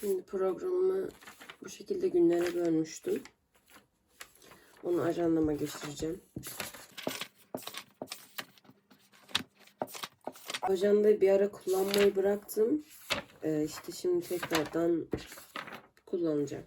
Şimdi programımı bu şekilde günlere bölmüştüm. Onu ajandama geçireceğim. Ajandayı bir ara kullanmayı bıraktım. Ee, işte şimdi tekrardan kullanacağım.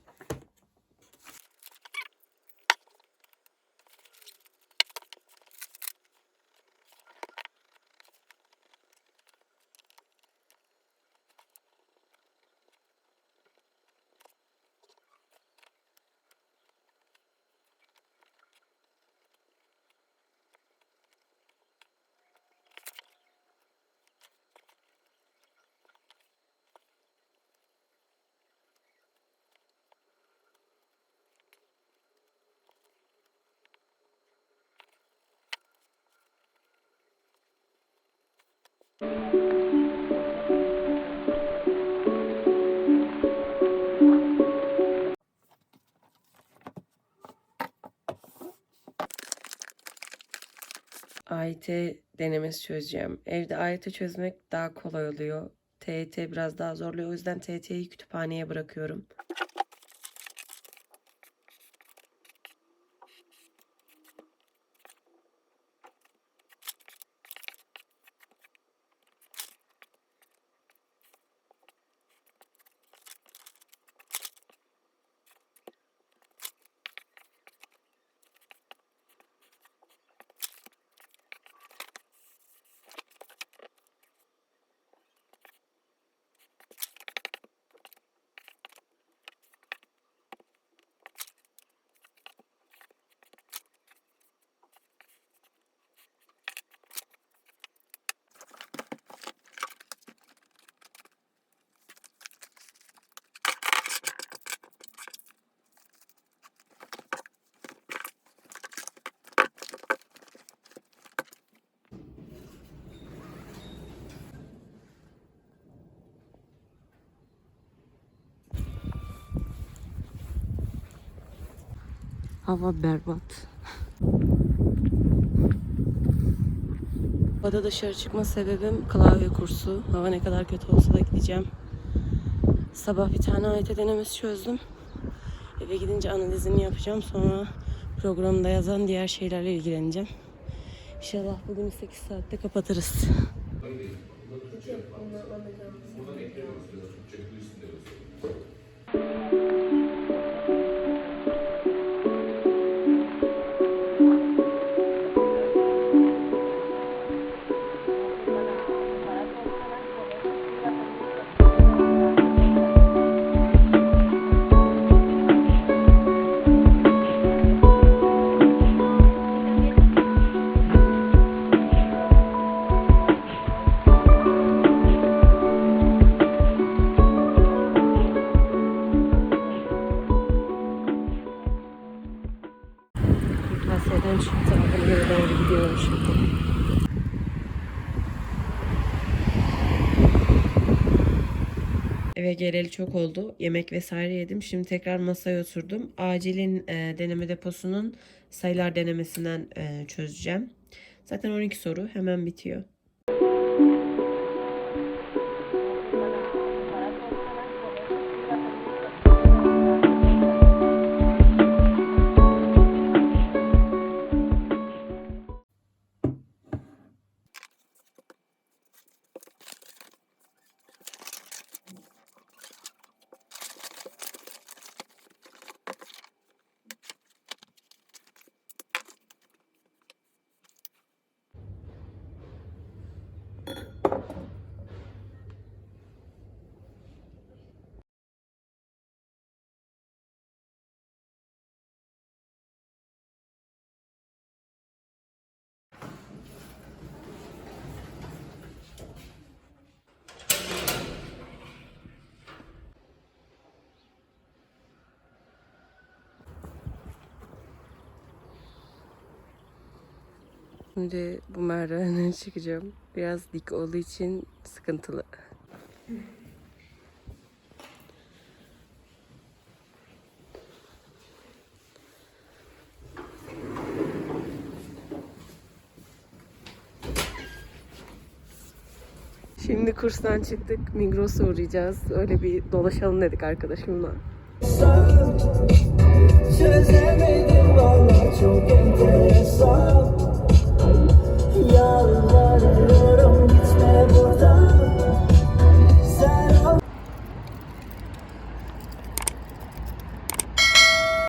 AYT denemesi çözeceğim. Evde AYT çözmek daha kolay oluyor. TYT biraz daha zorluyor. O yüzden TYT'yi kütüphaneye bırakıyorum. Hava berbat. Havada dışarı çıkma sebebim klavye kursu. Hava ne kadar kötü olsa da gideceğim. Sabah bir tane AYT denemesi çözdüm. Eve gidince analizini yapacağım. Sonra programda yazan diğer şeylerle ilgileneceğim. İnşallah bugün 8 saatte kapatırız. Kırtasiye'den Eve geleli çok oldu. Yemek vesaire yedim. Şimdi tekrar masaya oturdum. Acilin e, deneme deposunun sayılar denemesinden e, çözeceğim. Zaten 12 soru hemen bitiyor. Şimdi bu merdivenden çıkacağım. Biraz dik olduğu için sıkıntılı. Şimdi kurstan çıktık. Migros'a uğrayacağız. Öyle bir dolaşalım dedik arkadaşımla. Çözemedim valla çok enteresan